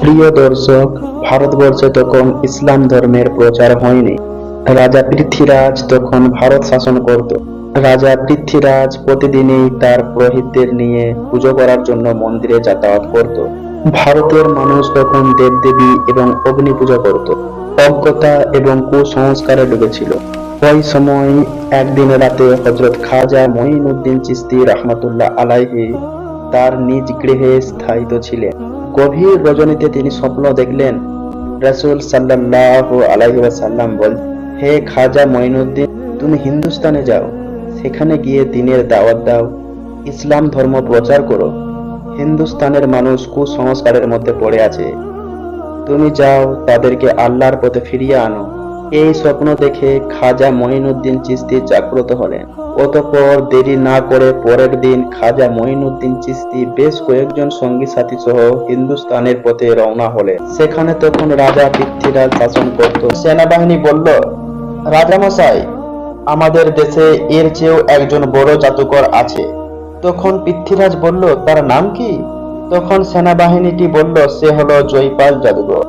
প্রিয় দর্শক, ভারতবর্ষে তখন ইসলাম ধর্মের প্রচার হয়নি। রাজা পৃথ্বীরাজ তখন ভারত শাসন করত। রাজা পৃথ্বীরাজ প্রতিদিনই তার পুরোহিতদের নিয়ে পুজো করার জন্য মন্দিরে যাতায়াত করত। ভারতের মানুষ তখন দেবদেবী এবং অগ্নি পূজা করত। অজ্ঞতা এবং কুসংস্কারে ডুবেছিল। ওই সময় একদিন রাতে হজরত খাজা মঈনুদ্দিন চিস্তি রহমতুল্লাহ আলাইহি তার নিজ গৃহে স্থায়িত ছিলেন। গভীর রজনীতে তিনি স্বপ্ন দেখলেন, রাসূল সাল্লাল্লাহু আলাইহি ওয়াসাল্লাম বল হে খাজা মঈনুদ্দিন, তুমি হিন্দুস্তানে যাও, সেখানে গিয়ে দিনের দাওয়াত দাও, ইসলাম ধর্ম প্রচার করো। হিন্দুস্তানের মানুষ কুসংস্কারের মধ্যে পড়ে আছে। তুমি যাও, তাদেরকে আল্লাহর পথে ফিরিয়ে আনো। এই স্বপ্ন দেখে খাজা মঈনুদ্দিন চিস্তি জাগ্রত হলেন। অতঃপর দেরি না করে পরের দিন খাজা মঈনুদ্দিন চিস্তি বেশ কয়েকজন সঙ্গী সাথী সহ হিন্দুস্তানের পথে রওনা হলেন। সেখানে তখন রাজা পৃথ্বীরাজ শাসন করত। সেনাবাহিনী বলল রাজামশাই আমাদের দেশে এর চেয়েও একজন বড় জাদুকর আছে। তখন পৃথ্বীরাজ বলল, তার নাম কি? তখন সেনাবাহিনীটি বলল, সে হলো জয়পাল জাদুঘর